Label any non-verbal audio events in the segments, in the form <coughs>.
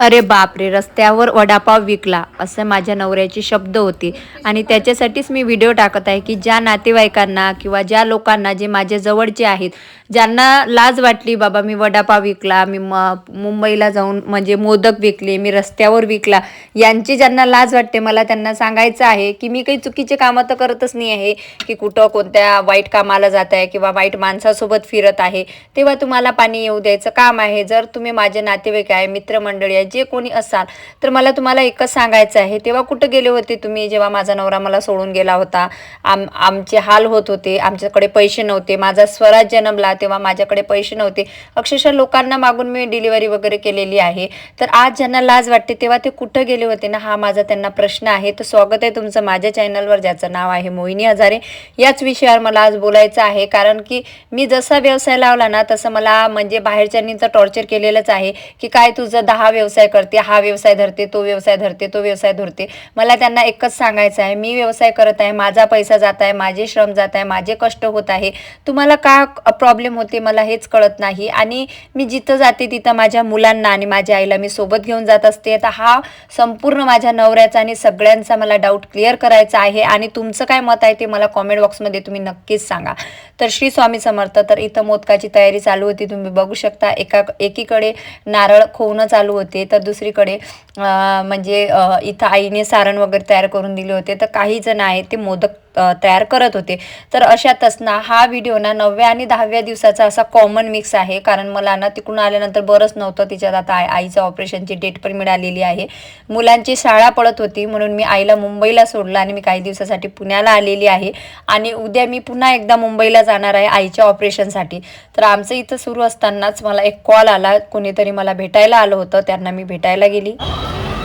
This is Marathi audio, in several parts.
अरे बापरे रस्त्यावर वडापाव विकला असं माझ्या नवऱ्याचे शब्द होते. आणि त्याच्यासाठीच मी व्हिडिओ टाकत आहे की ज्या नातेवाईकांना किंवा ज्या लोकांना जे माझ्या जवळचे आहेत ज्यांना लाज वाटली बाबा मी वडापाव विकला मी म मुंबईला जाऊन म्हणजे मोदक विकले मी रस्त्यावर विकला. यांची ज्यांना लाज वाटते मला त्यांना सांगायचं आहे की मी काही चुकीचे कामं तर करतच नाही आहे की कुठं कोणत्या वाईट कामाला जात आहे किंवा वाईट माणसासोबत फिरत आहे तेव्हा तुम्हाला पाणी येऊ द्यायचं काम आहे. जर तुम्ही माझे नातेवाईक आहे मित्रमंडळी आहे जे कोणी असाल तर मला तुम्हाला एकच सांगायचं आहे. तेव्हा कुठं गेले होते तुम्ही? जेव्हा माझा नवरा मला सोडून गेला होता. आम आमचे हाल होत होते. आमच्याकडे पैसे नव्हते. माझा स्वराज जन्मला तेव्हा माझ्याकडे पैसे नव्हते. अक्षरशः लोकांना मागून मी डिलिव्हरी वगैरे केलेली आहे. तर आज ज्यांना लाज वाटते तेव्हा ते कुठं गेले होते ना? हा माझा त्यांना प्रश्न आहे. तर स्वागत आहे तुमचं माझ्या चॅनलवर ज्याचं नाव आहे मोहिनी हजारे. याच विषयावर मला आज बोलायचं आहे. कारण की मी जसा व्यवसाय लावला ना तसं मला म्हणजे बाहेरच्यांनी तर टॉर्चर केलेलंच आहे. की काय तुझं दहा व्यवसाय व्यवसाय करते हा व्यवसाय धरते तो व्यवसाय धरते तो व्यवसाय धरते. मला त्यांना एकच सांगायचं आहे मी व्यवसाय करत आहे माझा पैसा जात आहे माझे श्रम जात आहे माझे कष्ट होत आहे. तुम्हाला का प्रॉब्लेम होते मला हेच कळत नाही. आणि मी जिथं जाते तिथं माझ्या मुलांना आणि माझ्या आईला मी सोबत घेऊन जात असते. तर हा संपूर्ण माझ्या नवऱ्याचा आणि सगळ्यांचा मला डाऊट क्लिअर करायचा आहे. आणि तुमचं काय मत आहे ते मला कॉमेंट बॉक्समध्ये तुम्ही नक्कीच सांगा. तर श्री स्वामी समर्थ तर इथं मोदकाची तयारी चालू होती तुम्ही बघू शकता. एका एकीकडे नारळ खोवणं चालू होते. तर दुसरीकडे म्हणजे इथं आईने सारण वगैरे तयार करून दिले होते. तर काही जण आहेत ते मोदक तयार करत होते. तर अशातच ना हा व्हिडिओ ना नवव्या आणि दहाव्या दिवसाचा असा कॉमन मिक्स आहे. कारण मला ना तिकडून आल्यानंतर बरंच नव्हतं तिच्यात. आता आई आईचं ऑपरेशनची डेट पण मिळालेली आहे. मुलांची शाळा पडत होती. म्हणून मी आईला मुंबईला सोडलं आणि मी काही दिवसासाठी पुण्याला आलेली आहे. आणि उद्या मी पुन्हा एकदा मुंबईला जाणार आहे आईच्या ऑपरेशनसाठी तर आमचं इथं सुरू असतानाच मला एक कॉल आला. कोणीतरी मला भेटायला आलं होतं. त्यांना मी भेटायला गेली.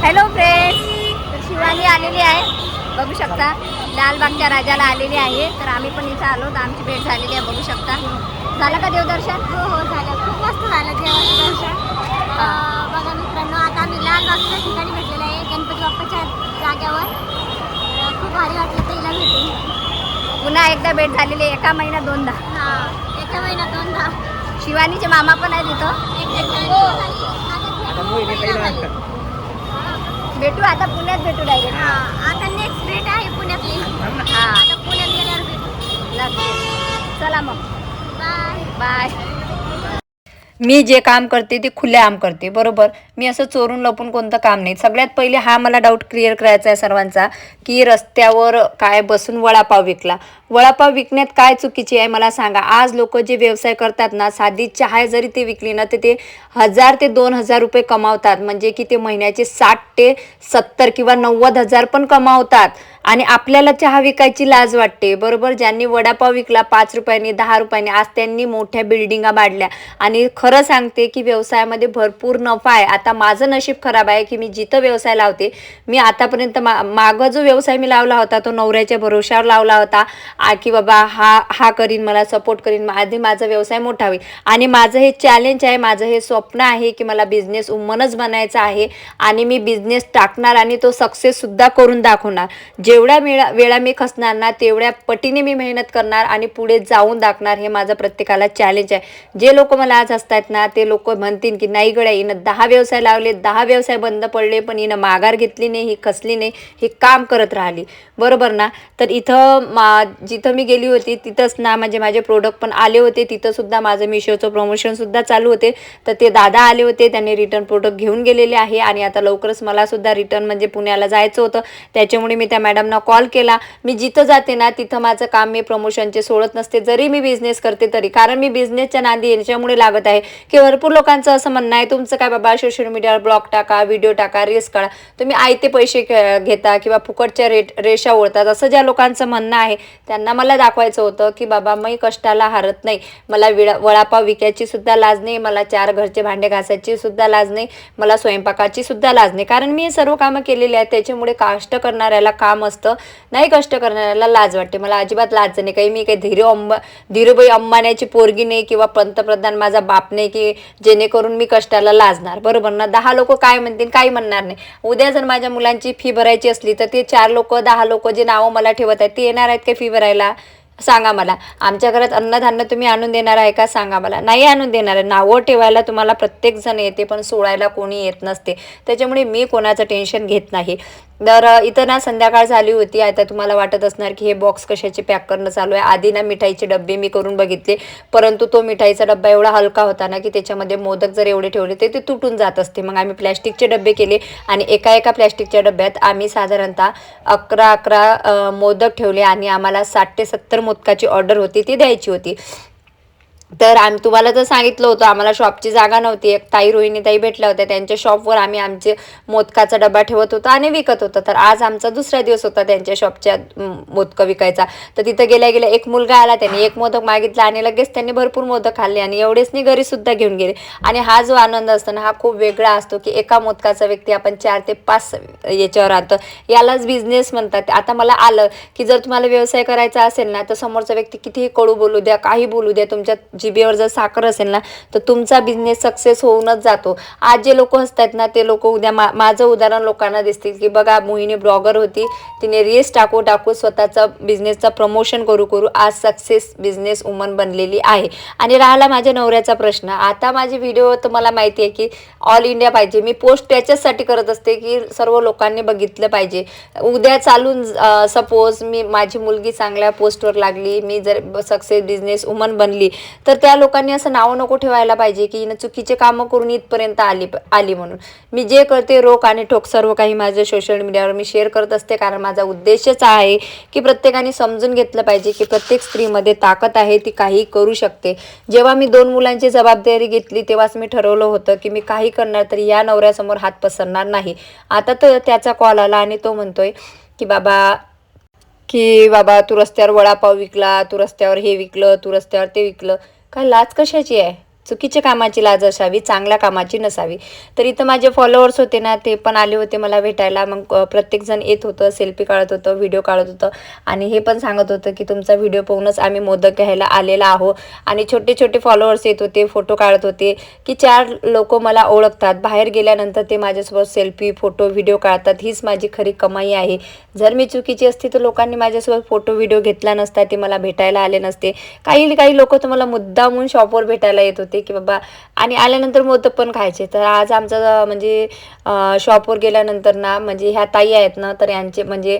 हॅलो फ्रेंड्स शिवानी आलेली आहे. बघू शकता लालबागच्या राजाला आलेली आहे. तर आम्ही पण इथं आलो तर आमची भेट झालेली आहे बघू शकता. झालं का देवदर्शन? हो हो झालं. खूप मस्त झालं देवाचं दर्शन. अं, बघा मित्रांनो आता आम्ही लालबागच्या ठिकाणी भेटलेलं आहे गणपती बाप्पाच्या जाग्यावर खूप भारी वाटलं पहिला भेटून. पुन्हा एकदा भेट झालेली आहे एका महिन्यात दोनदा. हां एका महिन्यात दोनदा. शिवानीचे मामा पण आहेत इथं. भेटू आता पुण्यात भेटू डायरेक्ट आता नेक्स्ट डेट आहे पुण्यातली. हा. आता पुण्यात गेल्यावर भेटू. नक्की चला मग. बाय बाय मी जे काम करते ते खुलेआम करते बरोबर? मी असं चोरून लपून कोणतं काम नाही. सगळ्यात पहिले हा मला डाऊट क्लिअर करायचा आहे सर्वांचा की रस्त्यावर काय बसून वडापाव विकला. वडापाव विकण्यात काय चुकीची आहे मला सांगा. आज लोक जे व्यवसाय करतात ना साधी चहा जरी ते विकली ना तर ते हजार ते दोन हजार रुपये कमावतात. म्हणजे की ते महिन्याचे साठ ते सत्तर किंवा नव्वद हजार पण कमावतात. आणि आपल्याला चहा विकायची लाज वाटते. बरोबर? ज्यांनी वडापाव विकला पाच रुपयांनी दहा रुपयांनी आज त्यांनी मोठ्या बिल्डिंगा बांधल्या. आणि खरं सांगते की व्यवसायामध्ये भरपूर नफा आहे. आता माझं नशीब खराब आहे की मी जिथं व्यवसाय लावते मी आतापर्यंत मा मागं जो व्यवसाय मी लावला होता तो नवऱ्याच्या भरोश्यावर लावला होता. आ की बाबा हा हा करीन मला सपोर्ट करीन आधी माझा व्यवसाय मोठा होईल. आणि माझं हे चॅलेंज आहे माझं हे स्वप्न आहे की मला बिझनेस उमनच बनायचा आहे. आणि मी बिझनेस टाकणार आणि तो सक्सेससुद्धा करून दाखवणार. जे जेवढ्या वेळा वेळा मी खसणार ना तेवढ्या पटीने मी मेहनत करणार आणि पुढे जाऊन दाखणार हे माझं प्रत्येकाला चॅलेंज आहे. जे लोक मला आज हसतायत ना ते लोक म्हणतील की नाही गड्या हिनं दहा व्यवसाय लावले दहा व्यवसाय बंद पडले पण हिनं माघार घेतली नाही ही खसली नाही ही काम करत राहिली. बरोबर ना? तर इथं मा जिथं मी गेली होती तिथंच ना म्हणजे माझे प्रोडक्ट पण आले होते. तिथंसुद्धा माझं मिशोचं प्रमोशनसुद्धा चालू होते. तर ते दादा आले होते त्यांनी रिटर्न प्रोडक्ट घेऊन गेलेले आहे. आणि आता लवकरच मलासुद्धा रिटर्न म्हणजे पुण्याला जायचं होतं. त्याच्यामुळे मी त्या मॅडम मॅडमना कॉल केला. मी जिथं जाते ना तिथं माझं काम मी प्रमोशनचे सोडत नसते. जरी मी बिझनेस करते तरी. कारण मी बिझनेसच्या नांदी याच्यामुळे लागत आहे. की भरपूर लोकांचं असं म्हणणं आहे तुमचं काय बाबा सोशल मीडियावर ब्लॉग टाका व्हिडिओ टाका रील्स काढा. तुम्ही आयते पैसे घे- घेता किंवा फुकटच्या रेट रेषा ओढतात. असं ज्या लोकांचं म्हणणं आहे त्यांना मला दाखवायचं होतं की बाबा मी कष्टाला हारत नाही. मला विळा वडापाव विकायची सुद्धा लाज नाही. मला चार घरचे भांडे घासायची सुद्धा लाज नाही. मला स्वयंपाकाची सुद्धा लाज नाही. कारण मी सर्व कामं केलेली आहेत. त्याच्यामुळे कष्ट करणाऱ्याला काम असतं नाही कष्ट करणाऱ्याला लाज वाटते. मला अजिबात लाज नाही. काही मी काही धीरे अंबा धीरूबाई अंबाण्याची पोरगी नाही किंवा पंतप्रधान माझा बाप नाही की जेणेकरून मी कष्टाला लाजणार. बरोबर ना? दहा लोक काय म्हणतील? काही म्हणणार नाही. उद्या जर माझ्या मुलांची फी भरायची असली तर ते चार लोक दहा लोक जे नावं मला ठेवत आहेत ते येणार आहेत का फी भरायला? सांगा मला. आमच्या घरात अन्नधान्य तुम्ही आणून देणार आहे का? सांगा मला. नाही आणून देणार आहे. नावं ठेवायला तुम्हाला प्रत्येक जण येते पण सोडायला कोणी येत नसते. त्याच्यामुळे मी कोणाचं टेन्शन घेत नाही. तर इथं ना संध्याकाळ झाली होती. आता तुम्हाला वाटत असणार की हे बॉक्स कशाचे पॅक करणं चालू आहे. आधी ना मिठाईचे डब्बे मी करून बघितले. परंतु तो मिठाईचा डब्बा एवढा हलका होता ना की त्याच्यामध्ये मोदक जर एवढे ठेवले तर ते तुटून जात असते. मग आम्ही प्लॅस्टिकचे डबे केले आणि एका एका प्लॅस्टिकच्या डब्यात आम्ही साधारणतः अकरा अकरा मोदक ठेवले आणि आम्हाला साठ ते सत्तर मोदकाची ऑर्डर होती ती द्यायची होती. तर आम्ही तुम्हाला तर सांगितलं होतं आम्हाला शॉपची जागा नव्हती. एक ताई रोहिणी ताई भेटल्या होत्या. त्यांच्या शॉपवर आम्ही आमचे मोदकाचा डबा ठेवत होतो आणि विकत होतो. तर आज आमचा दुसरा दिवस होता त्यांच्या शॉपच्या मोदकं विकायचा. तर तिथं गेल्या गेल्या एक मुलगा आला. त्याने एक मोदक मागितला आणि लगेच त्यांनी भरपूर मोदक खाल्ले आणि एवढेच नाही घरी सुद्धा घेऊन गेले. आणि हा जो आनंद असतो ना हा खूप वेगळा असतो की एका मोदकाचा व्यक्ती आपण चार ते पाच याच्यावर आणतो. यालाच बिझनेस म्हणतात. आता मला आलं की जर तुम्हाला व्यवसाय करायचा असेल ना तर समोरचा व्यक्ती कितीही कडू बोलू द्या काही बोलू द्या तुमच्या जिभेवर जर साखर असेल ना तर तुमचा बिझनेस सक्सेस होऊनच जातो. आज जे लोक हसतात ना ते लोक उद्या मा माझं उदाहरण लोकांना दिसतील की बघा मोहिनी ब्लॉगर होती. तिने रील्स टाकू टाकू स्वतःचा बिझनेसचा प्रमोशन करू करू आज सक्सेस बिझनेस वुमन बनलेली आहे. आणि राहिला माझ्या नवऱ्याचा प्रश्न. आता माझे व्हिडिओ तर मला माहिती आहे की ऑल इंडिया पाहिजे. मी पोस्ट त्याच्याचसाठी करत असते की सर्व लोकांनी बघितलं पाहिजे. उद्या चालून सपोज मी माझी मुलगी चांगल्या पोस्टवर लागली मी जर सक्सेस बिझनेस वुमन बनली तर त्या लोकांनी असं नावं नको ठेवायला पाहिजे की चुकीचे कामं करून इथपर्यंत आली आली म्हणून. मी जे करते रोख आणि ठोक सर्व काही माझ्या सोशल मीडियावर मी शेअर करत असते कारण माझा उद्देशच आहे की प्रत्येकाने समजून घेतलं पाहिजे की प्रत्येक स्त्रीमध्ये ताकद आहे ती काही करू शकते. जेव्हा मी दोन मुलांची जबाबदारी घेतली तेव्हाच मी ठरवलं होतं की मी काही करणार तरी या नवऱ्यासमोर हात पसरणार नाही. आता तर त्याचा कॉल आला आणि तो म्हणतोय की बाबा की बाबा तू रस्त्यावर वडापाव विकला तू रस्त्यावर हे विकलं तू रस्त्यावर ते विकलं. काय लाच कशाची आहे? चुकीच्या कामाची लाज असावी चांगल्या कामाची नसावी. तर इथं माझे फॉलोअर्स होते ना ते पण आले होते मला भेटायला. मग प्रत्येकजण येत होतं सेल्फी काढत होतं व्हिडिओ काढत होतं. आणि हे पण सांगत होतं की तुमचा व्हिडिओ पाहूनच आम्ही मोदक घ्यायला आलेला आहो आणि छोटे छोटे फॉलोअर्स येत होते फोटो काढत होते की चार लोक मला ओळखतात. बाहेर गेल्यानंतर ते माझ्यासोबत सेल्फी फोटो व्हिडिओ काढतात. हीच माझी खरी कमाई आहे. जर मी चुकीची असते तर लोकांनी माझ्यासोबत फोटो व्हिडिओ घेतला नसता ते मला भेटायला आले नसते. काही काही लोक तर मला मुद्दामून शॉपवर भेटायला येत होते. की बाबा आणि आल्यानंतर मोदक पण खायचे. तर आज आमचा म्हणजे शॉपवर गेल्यानंतर ना म्हणजे ह्या ताई आहेत ना तर यांचे म्हणजे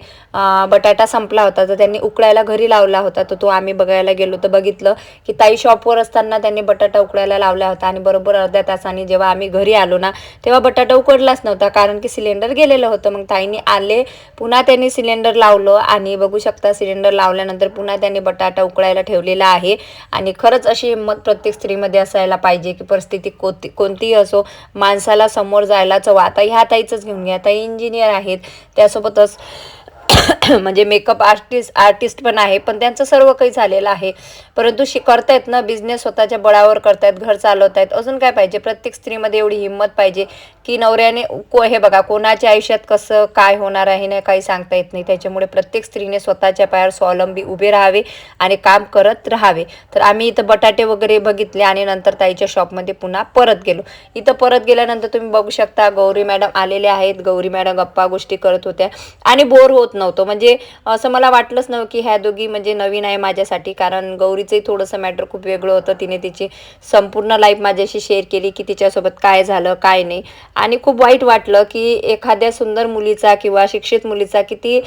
बटाटा संपला होता. तर त्यांनी उकळायला घरी लावला होता. तर तो आम्ही बघायला गेलो तर बघितलं की ताई शॉपवर असताना त्यांनी बटाटा उकळायला लावला होता. आणि बरोबर अर्ध्या तासाने जेव्हा आम्ही घरी आलो ना तेव्हा बटाटा उकडलाच नव्हता. कारण की सिलेंडर गेलेलं होतं. मग ताईने आले पुन्हा त्यांनी सिलेंडर लावलं. आणि बघू शकता सिलेंडर लावल्यानंतर पुन्हा त्यांनी बटाटा उकळायला ठेवलेला आहे. आणि खरंच अशी हिंमत प्रत्येक स्त्रीमध्ये असायला पाहिजे की परिस्थिती कोणती कोणतीही असो माणसाला समोर जायलाच हवं. आता ह्या ताईचंच घेऊन घ्या. ताई इंजिनियर आहेत. त्यासोबतच <coughs> म्हणजे मेकअप आर्टिस्ट आर्टिस्ट पण आहे पण त्यांचं सर्व काही झालेलं आहे. परंतु शि करतायत ना बिझनेस स्वतःच्या बळावर करतायत घर चालवतायत. अजून काय पाहिजे? प्रत्येक स्त्रीमध्ये एवढी हिंमत पाहिजे. की नवऱ्याने को हे बघा कोणाच्या आयुष्यात कसं काय होणार आहे ना काही सांगता येत नाही. त्याच्यामुळे प्रत्येक स्त्रीने स्वतःच्या पायावर स्वावलंबी उभे राहावे आणि काम करत राहावे. तर आम्ही इथं बटाटे वगैरे बघितले आणि नंतर ताईच्या शॉपमध्ये पुन्हा परत गेलो. इथं परत गेल्यानंतर तुम्ही बघू शकता गौरी मॅडम आलेले आहेत. गौरी मॅडम गप्पा गोष्टी करत होत्या. आणि बोर होत नव्हतं. म्हणजे असं मला वाटलंच नव्हतं की ह्या दोघी म्हणजे नवीन आहे माझ्यासाठी. कारण गौरीचंही थोडंसं मॅटर खूप वेगळं होतं. तिने तिची संपूर्ण लाईफ माझ्याशी शेअर केली की तिच्यासोबत काय झालं काय नाही. आणि खूप वाईट वाटलं की एखाद्या सुंदर मुलीचा किंवा शिक्षित मुलीचा किती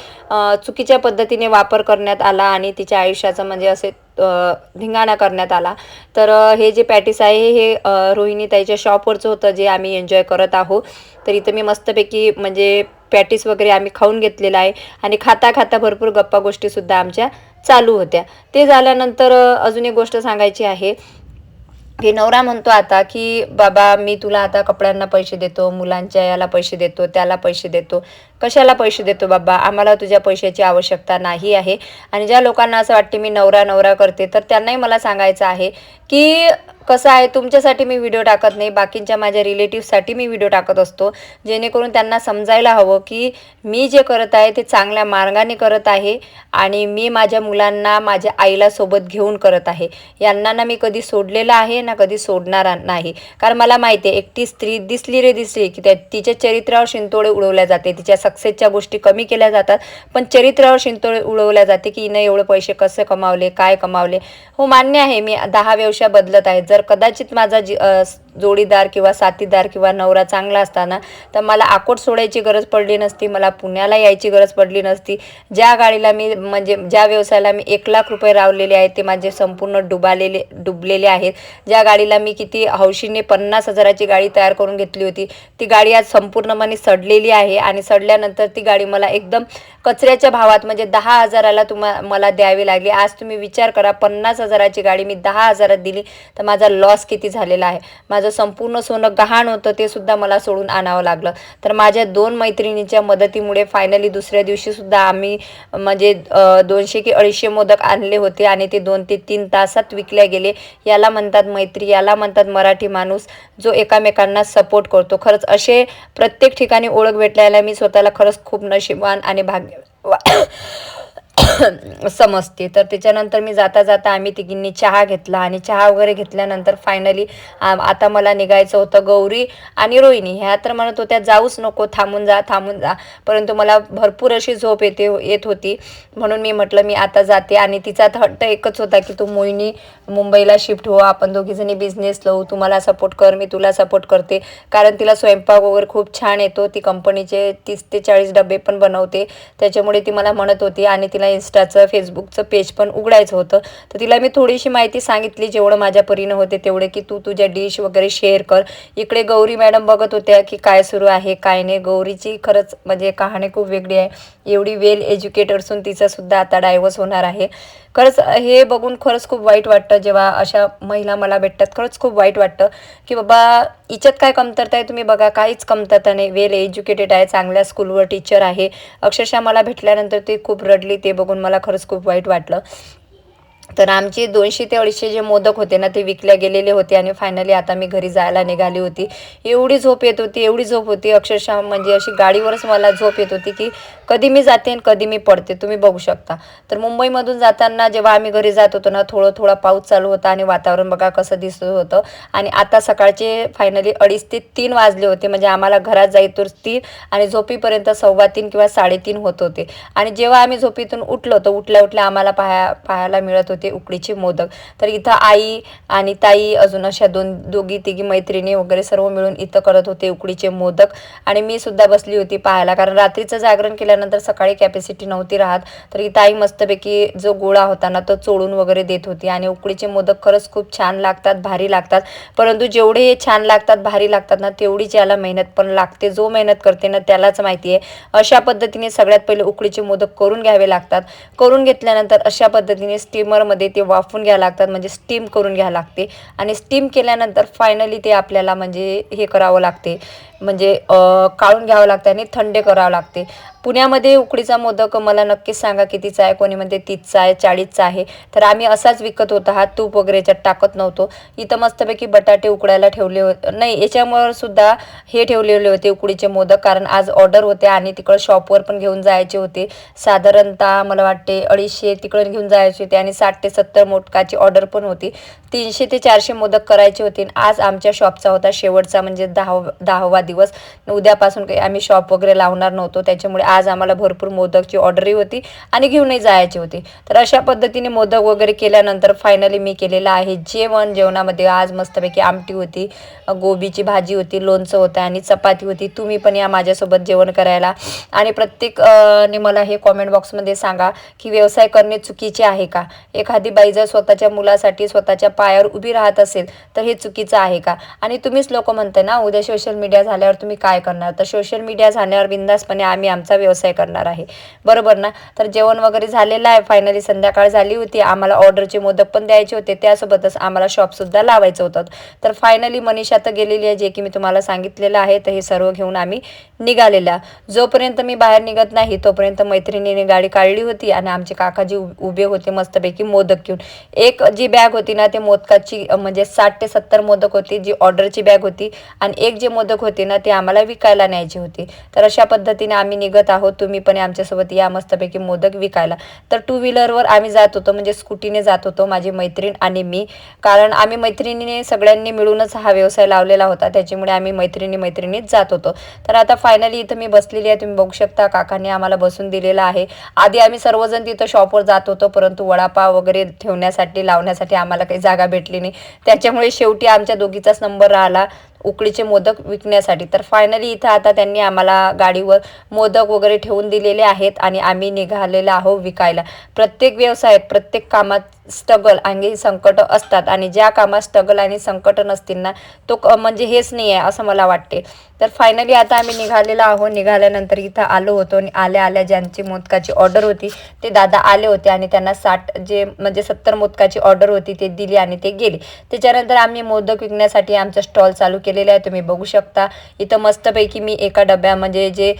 चुकीच्या पद्धतीने वापर करण्यात आला आणि तिच्या आयुष्याचं म्हणजे असे धिंगाणा करण्यात आला. तर हे जे पॅटीस आहे हे रोहिणी ताईच्या शॉपवरचं होतं जे आम्ही एन्जॉय करत आहोत. तर इथं मी मस्तपैकी म्हणजे पॅटीस वगैरे आम्ही खाऊन घेतलेलं आहे आणि खाता खाता भरपूर गप्पा गोष्टीसुद्धा आमच्या चालू होत्या. ते झाल्यानंतर अजून एक गोष्ट सांगायची आहे. की नवरा म्हणतो आता की बाबा मी तुला आता कपड्यांना पैसे देतो मुलांच्या याला पैसे देतो त्याला पैसे देतो. कशाला पैसे देतो बाबा? आम्हाला तुझ्या पैशाची आवश्यकता नाही आहे. आणि ज्या लोकांना असं वाटते मी नवरा नवरा करते तर त्यांनाही मला सांगायचं आहे की कसं आहे तुमच्यासाठी मी व्हिडिओ टाकत नाही बाकींच्या माझ्या रिलेटिव्हसाठी मी व्हिडिओ टाकत असतो. जेणेकरून त्यांना समजायला हवं की मी जे करत आहे ते चांगल्या मार्गाने करत आहे आणि मी माझ्या मुलांना माझ्या आईला सोबत घेऊन करत आहे. यांना ना मी कधी सोडलेलं आहे ना कधी सोडणार नाही. कारण मला माहिती आहे एकटी स्त्री दिसली रे दिसली की त्या तिच्या चरित्रावर शिंतोडे उडवल्या जाते तिच्या सक्सेसच्या गोष्टी कमी केल्या जातात. पण चरित्रावर शिंतोळ उडवल्या जाते की हिनं एवढे पैसे कसे कमावले? काय कमावले? हो मान्य आहे मी दहा व्यवसाय बदलत आहे. जर कदाचित माझा जी अ, जोडीदार किंवा साथीदार किंवा नवरा चांगला असताना तर मला आकोट सोडायची गरज पडली नसती मला पुण्याला यायची गरज पडली नसती. ज्या गाडीला मी म्हणजे ज्या व्यवसायाला मी एक लाख रुपये रावलेले आहेत ते माझे संपूर्ण डुबालेले डुबलेले आहेत. ज्या गाडीला मी किती हौशीने पन्नास हजाराची गाडी तयार करून घेतली होती ती गाडी आज संपूर्णपणे सडलेली आहे आणि सडल्यानंतर ती गाडी मला एकदम कचऱ्याच्या भावात म्हणजे दहा हजाराला तुम्हा मला द्यावी लागली. आज तुम्ही विचार करा पन्नास हजाराची गाडी मी दहा हजारात दिली तर माझा लॉस किती झालेला आहे? माझं संपूर्ण सोनं गहाण होतं ते सुद्धा मला सोडून आणावं लागलं. तर माझ्या दोन मैत्रिणीच्या मदतीमुळे फायनली दुसऱ्या दिवशी सुद्धा आम्ही म्हणजे दोनशे की अडीचशे मोदक आणले होते आणि ते दोन ते तीन तासात विकले गेले. याला म्हणतात मैत्री याला म्हणतात मराठी माणूस जो एकामेकांना सपोर्ट करतो. खरंच असे प्रत्येक ठिकाणी ओळख भेटल्याला मी स्वतःला खरंच खूप नशीबवान आणि भाग्य <coughs> समजते तर त्याच्यानंतर मी जाता जाता आम्ही तिघींनी चहा घेतला आणि चहा वगैरे घेतल्यानंतर फायनली आता मला निघायचं होतं गौरी आणि रोहिणी. ह्या तर म्हणत होत्या जाऊच नको थांबून जा थांबून जा. परंतु मला भरपूर अशी झोप येते येत होती. म्हणून मी म्हटलं मी आता जाते. आणि तिचा तर हट्ट एकच होता की तू मोहिनी मुंबईला शिफ्ट हो. आपण दोघीजणी बिझनेस लावू तू मला सपोर्ट कर मी तुला सपोर्ट करते. कारण तिला स्वयंपाक वगैरे खूप छान येतो. ती कंपनीचे तीस ते चाळीस डबे पण बनवते. त्याच्यामुळे ती मला म्हणत होती आणि तिला इन्स्टाचं फेसबुकचं पेज पण उघडायचं होतं. तर तिला मी थोडीशी माहिती सांगितली जेवढं माझ्या परीनं होते तेवढे की तू तुझ्या डिश वगैरे शेअर कर. इकडे गौरी मॅडम बघत होत्या की काय सुरू आहे काय नाही. गौरीची खरंच म्हणजे कहाणी खूप वेगळी आहे. एवढी वेल एज्युकेटेड असून तिचंसुद्धा आता डायव्हर्स होणार आहे. खरंच हे बघून खरंच खूप वाईट वाटतं जेव्हा अशा महिला मला भेटतात. खरंच खूप वाईट वाटतं की बाबा हिच्यात काय कमतरता आहे? तुम्ही बघा काहीच कमतरता नाही. वेल एज्युकेटेड आहे चांगल्या स्कूलवर टीचर आहे. अक्षरशः मला भेटल्यानंतर ती खूप रडली ते बघून मला खरंच खूप वाईट वाटलं. तर आमचे दोनशे ते अडीचशे जे मोदक होते ना ते विकल्या गेलेले होते आणि फायनली आता मी घरी जायला निघाली होती. एवढी झोप येत होती एवढी झोप होती. अक्षरशः म्हणजे अशी गाडीवरच मला झोप येत होती की कधी मी जाते आणि कधी मी पडते तुम्ही बघू शकता. तर मुंबईमधून जाताना जेव्हा आम्ही घरी जात होतो ना थोडं थोडा पाऊस चालू होता आणि वातावरण बघा कसं दिसत होतं. आणि आता सकाळचे फायनली अडीच ते तीन वाजले होते म्हणजे आम्हाला घरात जायतो तीन आणि झोपीपर्यंत सव्वा तीन किंवा साडेतीन होत होते. आणि जेव्हा आम्ही झोपीतून उठलो तर उठल्या उठल्या आम्हाला पाहा पाहायला मिळत होते उकडीचे मोदक. तर इथं आई आणि ताई अजून अशा दोन दोघी तिघी मैत्रिणी वगैरे सर्व मिळून इथं करत होते उकडीचे मोदक. आणि मी सुद्धा बसली होती पाहायला कारण रात्रीचं जागरण केल्यानंतर सकाळी कॅपॅसिटी नव्हती राहत. तर ही ताई मस्तपैकी जो गोळा होता ना तो चोळून वगैरे देत होती. आणि उकडीचे मोदक खरंच खूप छान लागतात भारी लागतात. परंतु जेवढे हे छान लागतात भारी लागतात ना तेवढीच याला मेहनत पण लागते. जो मेहनत करते ना त्यालाच माहिती आहे अशा पद्धतीने सगळ्यात पहिले उकडीचे मोदक करून घ्यावे लागतात. करून घेतल्यानंतर अशा पद्धतीने स्टीमरमध्ये ते वाफून घ्या लागतात. म्हणजे स्टीम करून घ्यावं लागते. आणि स्टीम केल्यानंतर फायनली ते आपल्याला म्हणजे हे करावं लागते. म्हणजे काढून घ्यावं लागते आणि थंडे करावं लागते पुण्यामध्ये उकडीचा मोदक मला नक्कीच सांगा कितीचा आहे कोणी म्हणते तीसचा आहे चाळीसचा आहे. तर आम्ही असाच विकत होता हा तूप वगैरे याच्यात टाकत नव्हतो. इथं मस्तपैकी बटाटे उकडायला ठेवले होते नाही याच्यामुळे सुद्धा हे ठेवलेले होते उकडीचे मोदक. कारण आज ऑर्डर होते आणि तिकडं शॉपवर पण घेऊन जायचे होते. साधारणतः मला वाटते अडीचशे तिकडं घेऊन जायचे होते आणि साठ ते सत्तर मोदकाची ऑर्डर पण होती. तीनशे ते चारशे मोदक करायचे होते. आणि आज आमच्या शॉपचा होता शेवटचा म्हणजे दहा दहावा दिवस. उद्यापासून काही आम्ही शॉप वगैरे लावणार नव्हतो. त्याच्यामुळे आज आम्हाला भरपूर मोदकची ऑर्डरही होती आणि घेऊनही जायचे होते. तर अशा पद्धतीने मोदक वगैरे केल्यानंतर फायनली मी केलेलं आहे जेवण. जेवणामध्ये आज मस्तपैकी आमटी होती गोबीची भाजी होती लोणचं होतं आणि चपाती होती. तुम्ही पण या माझ्यासोबत जेवण करायला. आणि प्रत्येक ने मला हे कॉमेंट बॉक्समध्ये सांगा की व्यवसाय करणे चुकीचे आहे का? एखादी बाई जर स्वतःच्या मुलासाठी स्वतःच्या पायावर उभी राहत असेल तर हे चुकीचं आहे का? आणि तुम्हीच लोक म्हणताय ना उद्या सोशल मीडिया झाल्यावर तुम्ही काय करणार? तर सोशल मीडिया झाल्यावर बिंदासपणे आम्ही आमचा व्यवसाय करणार आहे. बरोबर ना? तर जेवण वगैरे झालेलं आहे. फायनली संध्याकाळ झाली होती. आम्हाला ऑर्डरचे मोदक पण द्यायचे होते. त्यासोबतच आम्हाला शॉपसुद्धा लावायचं होतं. तर फायनली मनीषा तर गेलेली आहे जे की मी तुम्हाला सांगितलेलं आहे तर हे सर्व घेऊन आम्ही निघालेल्या. जोपर्यंत मी बाहेर निघत नाही तोपर्यंत मैत्रिणीने गाडी काढली होती आणि आमचे काकाजी उ- उभे होते मस्तपैकी मोदक घेऊन. एक जी बॅग होती ना ते मोदकाची म्हणजे साठ ते सत्तर मोदक होती जी ऑर्डरची बॅग होती आणि एक जे मोदक होते ना ते आम्हाला विकायला न्यायची होती. तर अशा पद्धतीने आम्ही निघत आहोत. तुम्ही पण आमच्यासोबत या मस्तपैकी मोदक विकायला. तर टू व्हीलरवर आम्ही जात होतो म्हणजे स्कूटीने जात होतो माझी मैत्रीण आणि मी. कारण आम्ही मैत्रिणीने सगळ्यांनी मिळूनच हा व्यवसाय लावलेला होता. त्याच्यामुळे आम्ही मैत्रिणी मैत्रिणीच जात होतो. तर आता फायनली इथं मी बसलेली आहे. तुम्ही बघू शकता काकांनी आम्हाला बसून दिलेलं आहे. आधी आम्ही सर्वजण तिथं शॉपवर जात होतो परंतु वडापाव वगैरे ठेवण्यासाठी लावण्यासाठी आम्हाला काही जागा भेटली नाही. त्याच्यामुळे शेवटी आमच्या दोघीचाच नंबर राहिला उकडीचे मोदक विकण्यासाठी. तर फायनली इथं आता त्यांनी आम्हाला गाडीवर मोदक वगैरे ठेवून दिलेले आहेत आणि आम्ही निघालेलो आहोत विकायला. प्रत्येक व्यवसायात प्रत्येक कामात स्ट्रगल आणि संकट असतात आणि ज्या कामात स्ट्रगल आणि संकट नसतील ना तो क- म्हणजे हेच नाही आहे असं मला वाटते. तर फायनली आता आम्ही निघालेलो आहोत. निघाल्यानंतर इथं आलो होतो आणि आल्या आल्या ज्यांची मोदकाची ऑर्डर होती ते दादा आले होते आणि त्यांना साठ जे म्हणजे सत्तर मोदकाची ऑर्डर होती ते दिली आणि ते गेले. त्याच्यानंतर आम्ही मोदक विकण्यासाठी आमचा स्टॉल चालू केलेलं आहे तुम्ही बघू शकता. इथं मस्तपैकी मी एका डब्या म्हणजे जे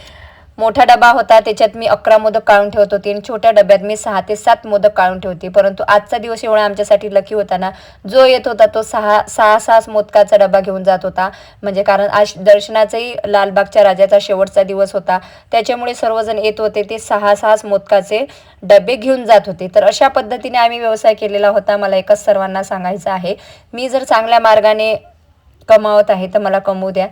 मोठा डबा होता त्याच्यात मी अकरा मोदक काढून ठेवत होती आणि छोट्या डब्यात मी सहा ते सात मोदक काढून ठेवते. परंतु आजचा दिवस एवढा आमच्यासाठी लकी होता ना जो येत होता तो सहा सहा सहा मोदकाचा डबा घेऊन जात होता. म्हणजे कारण आज दर्शनाचाही लालबागच्या राजाचा शेवटचा दिवस होता. त्याच्यामुळे सर्वजण येत होते ते सहा सहा मोदकाचे डबे घेऊन जात होते. तर अशा पद्धतीने आम्ही व्यवसाय केलेला होता मला एकच सर्वांना सांगायचं आहे. मी जर चांगल्या मार्गाने कमावत आहे तर मला कमवू द्या.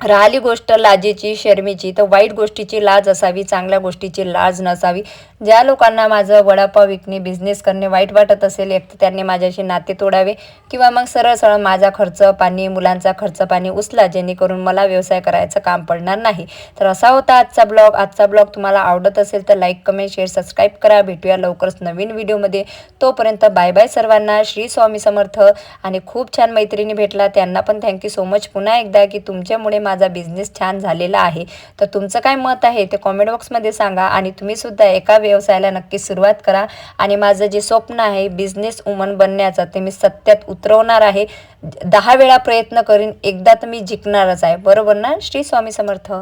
राहिली गोष्ट लाजेची शर्मीची तर वाईट गोष्टीची लाज असावी चांगल्या गोष्टीची लाज नसावी. ज्या लोकांना माझं वडापाव विकणे बिझनेस करणे वाईट वाटत असेल एक तर त्यांनी माझ्याशी नाते तोडावे किंवा मग सरळ सरळ माझा खर्च पाणी मुलांचा खर्च पाणी उचला जेणेकरून मला व्यवसाय करायचं काम पडणार नाही. तर असा होता आजचा ब्लॉग. आजचा ब्लॉग तुम्हाला आवडत असेल तर लाईक कमेंट शेअर सबस्क्राईब करा. भेटूया लवकरच नवीन व्हिडिओमध्ये. तोपर्यंत बाय बाय सर्वांना. श्री स्वामी समर्थ. आणि खूप छान मैत्रिणी भेटला. त्यांना पण थँक्यू सो मच पुन्हा एकदा की तुमच्यामुळे माझा बिझनेस छान झालेला आहे. तर तुमचं काय मत आहे ते कॉमेंट बॉक्समध्ये सांगा आणि तुम्हीसुद्धा एका व्यवसायाला नक्की सुरुवात करा. आणि माझं जे स्वप्न आहे बिझनेस वुमन बनण्याचं ते मी सत्यात उतरवणार आहे. दहा वेळा प्रयत्न करीन एकदा तर मी जिंकणारच आहे. बरोबर ना? श्री स्वामी समर्थ.